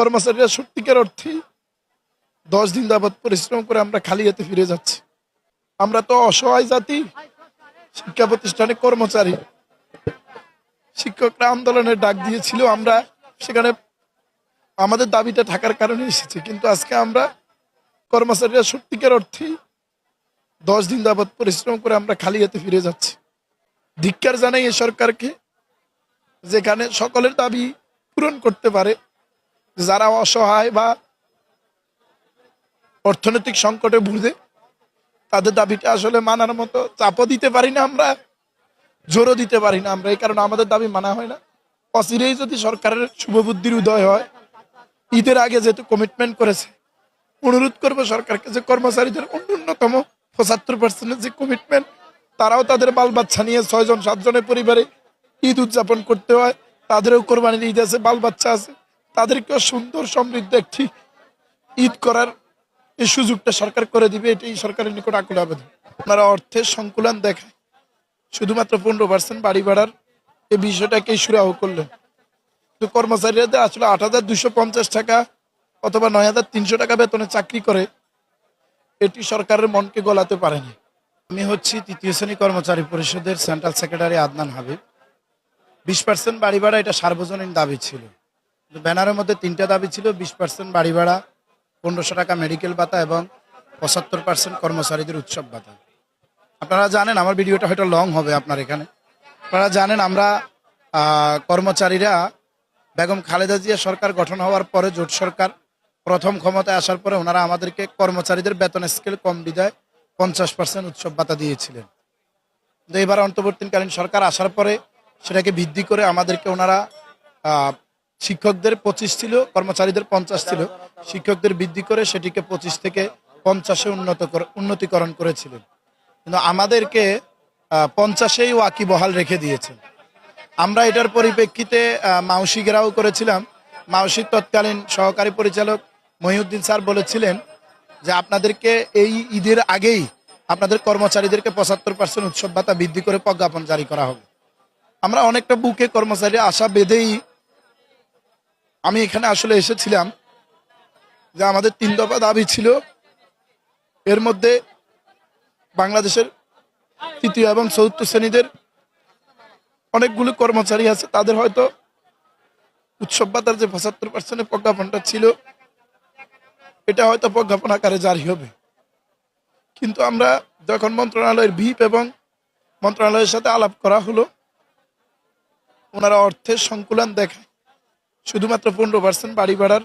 কর্মচারীরা সত্যিকার অর্থে দশ দিন যাবৎ পরিশ্রম করে আমরা খালি হাতে ফিরে যাচ্ছি। আমরা তো অসহায় জাতি, শিক্ষা প্রতিষ্ঠানে কর্মচারী। শিক্ষকরা আন্দোলনের ডাক দিয়েছিল, আমরা সেখানে আমাদের দাবিটা থাকার কারণে এসেছি। কিন্তু আজকে আমরা কর্মচারীরা সত্যিকার অর্থে দশ দিন যাবৎ পরিশ্রম করে আমরা খালি হাতে ফিরে যাচ্ছি। ধিক্কার জানাই এই সরকারকে, যেখানে সকলের দাবি পূরণ করতে পারে। যারা অসহায় বা অর্থনৈতিক সংকটে ভুগে তাদের দাবিটা আসলে মানার মতো চাপও দিতে পারি না আমরা, জোরও দিতে পারি না আমরা। এই কারণে আমাদের দাবি মানা হয় না। অচিরেই যদি সরকারের শুভবুদ্ধির উদয় হয়, ঈদের আগে যেহেতু কমিটমেন্ট করেছে, অনুরোধ করব সরকারকে যে কর্মচারীদের ন্যূনতম পঁচাত্তর পার্সেন্টের যে কমিটমেন্ট তারাও তাদের বাল বাচ্চা নিয়ে ছয়জন, সাতজনের পরিবারে ঈদ উদযাপন করতে হয়। তাদেরও কোরবানির ঈদ আছে, বাল বাচ্চা আছে। তাদেরকেও সুন্দর সমৃদ্ধ একটি ঈদ করার এই সুযোগটা সরকার করে দিবে, এটাই সরকারের নিকট আকুল আবেদন। আপনারা অর্থের সংকুলন দেখায়, শুধুমাত্র পনেরো পার্সেন্ট বাড়ি ভাড়ার এই বিষয়টাকেই সুরাহ করলেন। তো কর্মচারীরা আসলে আট হাজার দুশো পঞ্চাশ টাকা অথবা নয় হাজার তিনশো টাকা বেতনে চাকরি করে, এটি সরকারের মনকে গলাতে পারেনি। আমি হচ্ছি তৃতীয় শ্রেণি কর্মচারী পরিষদের সেন্ট্রাল সেক্রেটারি আদনান হাবিব। বিশ পার্সেন্ট বাড়ি ভাড়া এটা সার্বজনীন দাবি ছিল। ব্যানারের মধ্যে তিনটা দাবি ছিল, বিশ পার্সেন্ট বাড়ি ভাড়া, পনেরোশো টাকা মেডিকেল ভাতা এবং পঁচাত্তর পার্সেন্ট কর্মচারীদের উৎসব ভাতা। আপনারা জানেন আমার ভিডিওটা হয়তো লং হবে আপনার এখানে। আপনারা জানেন আমরা কর্মচারীরা, বেগম খালেদা জিয়া সরকার গঠন হওয়ার পরে জোট সরকার প্রথম ক্ষমতায় আসার পরে ওনারা আমাদেরকে কর্মচারীদের বেতন স্কেল কম বিদায় পঞ্চাশ পার্সেন্ট উৎসব ভাতা দিয়েছিলেন। কিন্তু এবার অন্তর্বর্তীকালীন সরকার আসার পরে সেটাকে বৃদ্ধি করে আমাদেরকে ওনারা শিক্ষকদের পঁচিশ ছিল, কর্মচারীদের পঞ্চাশ ছিল। শিক্ষকদের বৃদ্ধি করে সেটিকে পঁচিশ থেকে পঞ্চাশে উন্নত কর- উন্নতিকরণ করেছিলেন। কিন্তু আমাদেরকে পঞ্চাশেই ওয়াকি বহাল রেখে দিয়েছেন। আমরা এটার পরিপ্রেক্ষিতে মাউসি ঘেরাও করেছিলাম। মাউসির তৎকালীন সহকারী পরিচালক মহিউদ্দিন স্যার বলেছিলেন যে, আপনাদেরকে এই ঈদের আগেই আপনাদের কর্মচারীদেরকে পঁচাত্তর পার্সেন্ট উৎসব ভাতা বৃদ্ধি করে প্রজ্ঞাপন জারি করা হবে। আমরা অনেকটা বুকে কর্মচারী আশা বেঁধেই আমি এখানে আসলে এসেছিলাম যে আমাদের তিন দফা দাবি ছিল। এর মধ্যে বাংলাদেশের তৃতীয় এবং চতুর্থ শ্রেণীদের অনেকগুলো কর্মচারী আছে, তাদের হয়তো উৎসব ভাতার যে পঁচাত্তর পার্সেন্টের প্রজ্ঞাপনটা ছিল, এটা হয়তো প্রজ্ঞাপন আকারে জারি হবে। কিন্তু আমরা যখন মন্ত্রণালয়ের ভিপ এবং মন্ত্রণালয়ের সাথে আলাপ করা হলো, ওনারা অর্থের সংকুলন দেখায়। শুধুমাত্র পনেরো পার্সেন্ট বাড়ি ভাড়ার